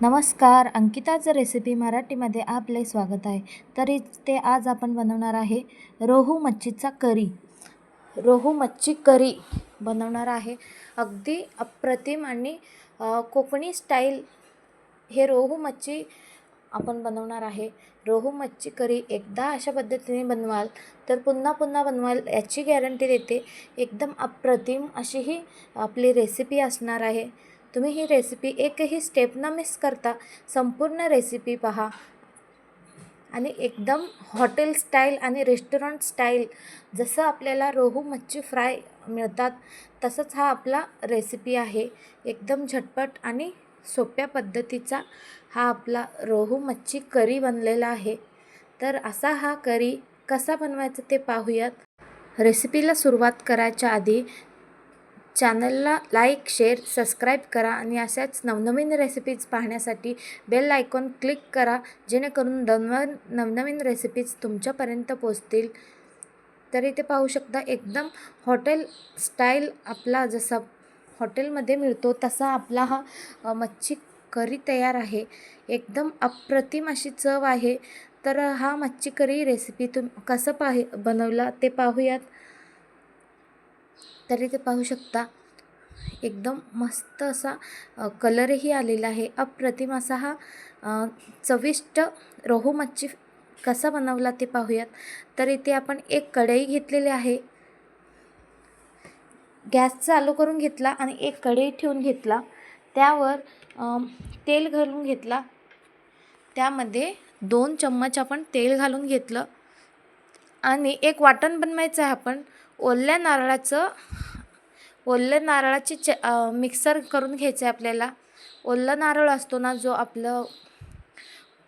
नमस्कार अंकिताचं रेसिपी मराठीमध्ये आपले स्वागत आहे. तरी ते आज आपण बनवणार आहे रोहू मच्छीचा करी. रोहू मच्छी करी बनवणार आहे. अगदी अप्रतिम आणि कोकणी स्टाईल हे रोहू मच्छी आपण बनवणार आहे. रोहू मच्छी करी एकदा अशा पद्धतीने बनवाल तर पुन्हा पुन्हा बनवाल याची गॅरंटी देते. एकदम अप्रतिम अशी ही आपली रेसिपी असणार आहे. तुम्ही ही रेसिपी एकही स्टेप न मिस करता संपूर्ण रेसिपी पहा. आणि एकदम हॉटेल स्टाईल आणि रेस्टॉरंट स्टाईल जसं आपल्याला रोहू मच्छी फ्राय मिळतात तसंच हा आपला रेसिपी आहे. एकदम झटपट आणि सोप्या पद्धतीचा हा आपला रोहू मच्छी करी बनलेला आहे. तर असा हा करी कसा बनवायचा ते पाहूयात. रेसिपीला सुरुवात करायच्या आधी चॅनलला लाईक शेअर सबस्क्राईब करा आणि अशाच नवनवीन रेसिपीज पाहण्यासाठी बेल आयकॉन क्लिक करा जेणेकरून नवनवीन नवनवीन रेसिपीज तुमच्यापर्यंत पोचतील तर इथे पाहू शकता एकदम हॉटेल स्टाईल आपला जसा हॉटेलमध्ये मिळतो तसा आपला हा मच्छी करी तयार आहे. एकदम अप्रतिम अशी चव आहे. तर हा मच्छी करी रेसिपी तुम कसं पाहि बनवला ते पाहूयात. तरी ते पाहू शकता. एकदम मस्त असा कलरही आलेला आहे. अप्रतिम असा हा चविष्ट रोहू मच्छी कसा बनवला ते पाहूयात. तर इथे आपण एक कढई घेतलेली आहे. गॅस चालू करून घेतला आणि एक कढई ठेवून घेतला. त्यावर तेल घालून घेतला. त्यामध्ये दोन चम्मच आपण तेल घालून घेतलं. आणि एक वाटण बनवायचं आहे आपण. ओल्या नारळाचं ओल्या नारळाची च मिक्सर करून घ्यायचं आहे आपल्याला. ओला नारळ असतो ना जो आपलं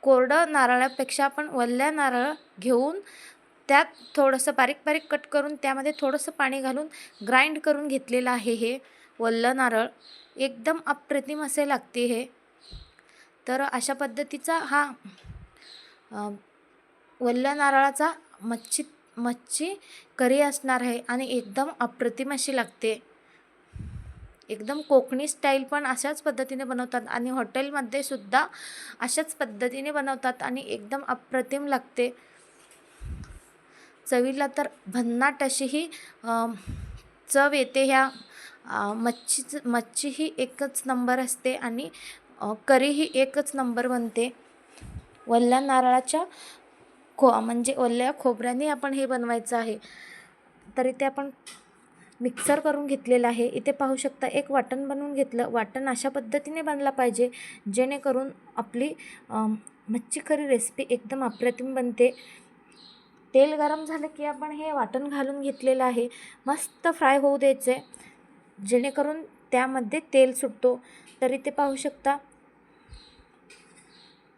कोरडं नारळापेक्षा आपण ओल्या नारळ घेऊन त्यात थोडंसं बारीक बारीक कट करून त्यामध्ये थोडंसं पाणी घालून ग्राइंड करून घेतलेलं आहे हे वल्लं नारळ. एकदम अप्रतिम असे लागते हे. तर अशा पद्धतीचा हा वल्ल्या नारळाचा मच्छी मच्छी करी असणार आहे आणि एकदम अप्रतिम अशी लागते. एकदम कोकणी स्टाईल पण अशाच पद्धतीने बनवतात आणि हॉटेलमध्ये सुद्धा अशाच पद्धतीने बनवतात आणि एकदम अप्रतिम लागते. चवीला तर भन्नाट अशी ही चव येते ह्या मच्छीचं मच्छीच मच्छी ही एकच नंबर असते आणि करी ही एकच नंबर बनते. वल्ल्या नारळाच्या खो म्हणजे ओल्या खोबऱ्याने आपण हे बनवायचं आहे. तर इथे आपण मिक्सर करून घेतलेलं आहे. इथे पाहू शकता एक वाटण बनवून घेतलं. वाटण अशा पद्धतीने बनला पाहिजे जेणेकरून आपली मच्छी करी रेसिपी एकदम अप्रतिम बनते. तेल गरम झालं की आपण हे वाटण घालून घेतलेलं आहे. मस्त फ्राय होऊ द्यायचे जेणेकरून त्यामध्ये तेल सुटतो. तरी ते पाहू शकता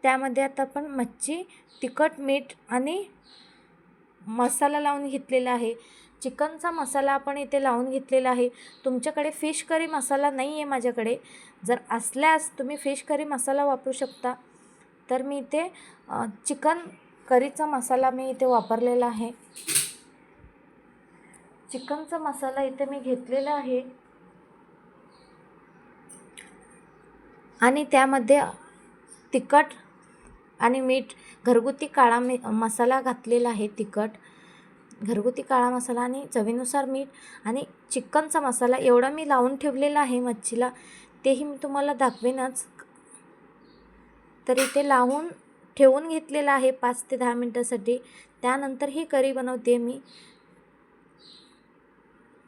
त्यामध्ये आता आपण मच्छी तिखट मीठ आणि मसाला लावून घेतलेला आहे. चिकनचा मसाला आपण इथे लावून घेतलेला आहे. तुमच्याकडे फिश करी मसाला नाही आहे माझ्याकडे. जर असल्यास तुम्ही फिश करी मसाला वापरू शकता. तर मी इथे चिकन करीचा मसाला मी इथे वापरलेला आहे. चिकनचा मसाला इथे मी घेतलेला आहे. आणि त्यामध्ये तिखट आणि मीठ घरगुती काळा मी मसाला घातलेला आहे तिखट. घरगुती काळा मसाला आणि चवीनुसार मीठ आणि चिकनचा मसाला एवढा मी लावून ठेवलेला आहे मच्छीला तेही मी तुम्हाला दाखवेनच. तर इथे लावून ठेवून घेतलेलं आहे पाच ते दहा मिनटासाठी. त्यानंतर ही करी बनवते मी.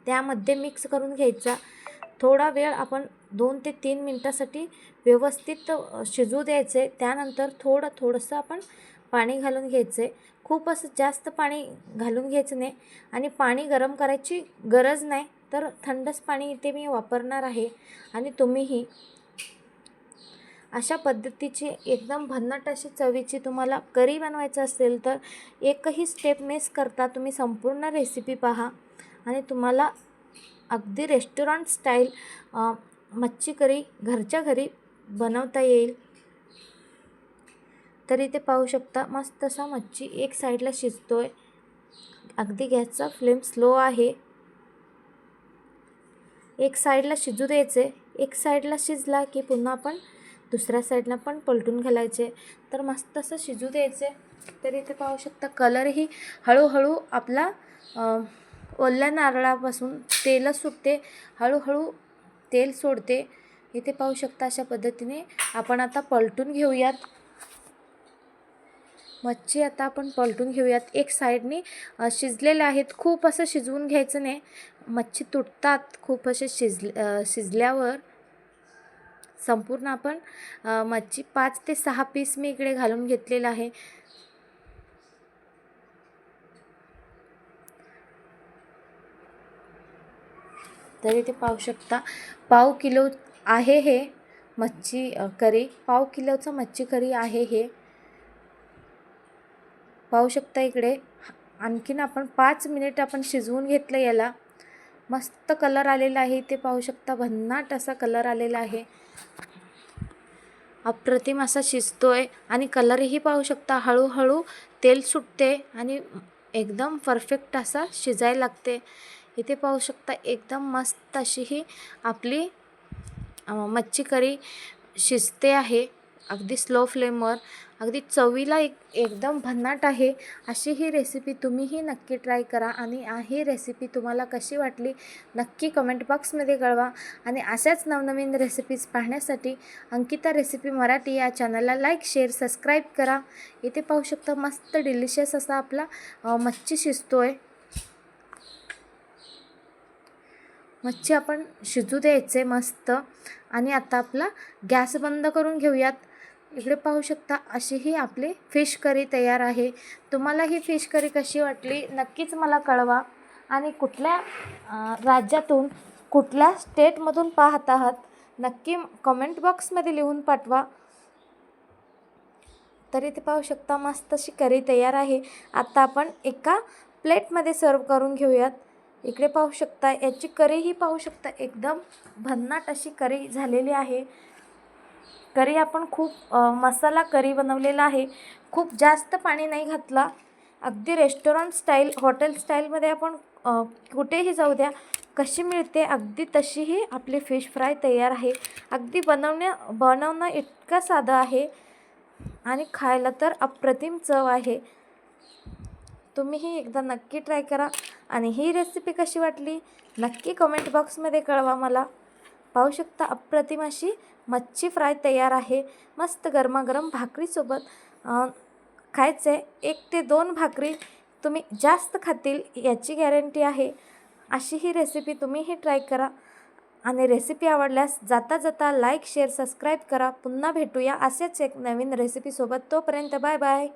त्यामध्ये मिक्स करून घ्यायचा. थोडा वेळ आपण दोन ते तीन मिनटासाठी व्यवस्थित अ, शिजू द्यायचे. त्यानंतर थोडं थोडंसं आपण पाणी घालून घ्यायचे. खूप असं जास्त पाणी घालून घ्यायचं नाही. आणि पाणी गरम करायची गरज नाही. तर थंडच पाणी इथे मी वापरणार आहे. आणि तुम्हीही अशा पद्धतीची एकदम भन्नाट अशी चवीची तुम्हाला करी बनवायचं असेल तर एकही स्टेप मिस करता तुम्ही संपूर्ण रेसिपी पहा. आणि तुम्हाला अगदी रेस्टॉरंट स्टाईल मच्छी करी घरच्या घरी बनवता येईल. तर इथे पाहू शकता मस्त असा मच्छी एक साईडला शिजतोय. अगदी गॅसचा फ्लेम स्लो आहे. एक साईडला शिजू द्यायचे. एक साईडला शिजला की पुन्हा आपण दुसऱ्या साईडला पण पलटून घालायचे. तर मस्त असं शिजू द्यायचे. तर इथे पाहू शकता कलरही हळूहळू आपला ओल्या नारळापासून तेलच सुटते. हळूहळू तेल सोडते. इथे पाहू शकता अशा पद्धतीने आपण आता पलटून घेऊयात. मच्छी आता आपण पलटून घेऊयात. एक साईडनी शिजलेले शिजलेल्या आहेत. खूप असं शिजवून घ्यायचं नाही. मच्छी तुटतात खूप असे शिजले शिजल्यावर संपूर्ण आपण मच्छी पाच ते सहा पीस मी इकडे घालून घेतलेलं आहे. तर इथे पाहू शकता. पाव किलो आहे हे मच्छी करी. पाव किलोचं मच्छी करी आहे हे. पाहू शकता इकडे. आणखीन आपण पाच मिनिट आपण शिजवून घेतलं याला. मस्त कलर आलेला आहे इथे पाहू शकता. भन्नाट असा कलर आलेला आहे. अप्रतिम असा शिजतोय. आणि कलरही पाहू शकता. हळूहळू तेल सुटते आणि एकदम परफेक्ट असा शिजायला लागते. इथे पाहू शकता एकदम मस्त अशी ही आपली मच्छी करी शिजते आहे. अगदी स्लो फ्लेमवर अगदी चवीला एक एकदम भन्नाट आहे. अशी ही रेसिपी तुम्हीही नक्की ट्राय करा आणि ही रेसिपी तुम्हाला कशी वाटली नक्की कमेंट बॉक्समध्ये कळवा. आणि अशाच नवनवीन रेसिपीज पाहण्यासाठी अंकिता रेसिपी मराठी या चॅनलला लाईक शेअर सबस्क्राईब करा. इथे पाहू शकता मस्त डिलिशियस असा आपला मच्छी शिजतो आहे मच्छी आपण शिजू द्यायचे मस्त. आणि आता आपला गॅस बंद करून घेऊयात. इकडे पाहू शकता अशी ही आपली फिश करी तयार आहे. तुम्हाला ही फिश करी कशी वाटली नक्कीच मला कळवा. आणि कुठल्या राज्यातून कुठल्या स्टेटमधून पाहत आहात नक्की कमेंट बॉक्समध्ये लिहून पाठवा. तरी ते पाहू शकता मस्त अशी करी तयार आहे. आता आपण एका प्लेटमध्ये सर्व करून घेऊयात. इकडे पाहू शकता याची करीही पाहू शकता एकदम भन्नाट अशी करी झालेली आहे. करी आपण खूप मसाला करी बनवलेला आहे. खूप जास्त पाणी नाही घातला. अगदी रेस्टॉरंट स्टाईल हॉटेल स्टाईलमध्ये आपण कुठेही जाऊ द्या कशी मिळते अगदी तशीही आपली फिश फ्राय तयार आहे. अगदी बनवण्या बनवणं इतकं साधं आहे आणि खायला तर अप्रतिम चव आहे. तुम्हीही एकदा नक्की ट्राय करा आणि ही रेसिपी कशी वाटली नक्की कमेंट बॉक्समध्ये कळवा मला. पाहू शकता अप्रतिम अशी मच्छी फ्राय तयार आहे. मस्त गरमागरम भाकरीसोबत खायचं. आहे एक ते दोन भाकरी तुम्ही जास्त खातील याची गॅरंटी आहे. अशी ही रेसिपी तुम्हीही ट्राय करा. आणि रेसिपी आवडल्यास जाता जाता लाईक शेअर सबस्क्राईब करा. पुन्हा भेटूया असेच एक नवीन रेसिपीसोबत. तोपर्यंत बाय बाय.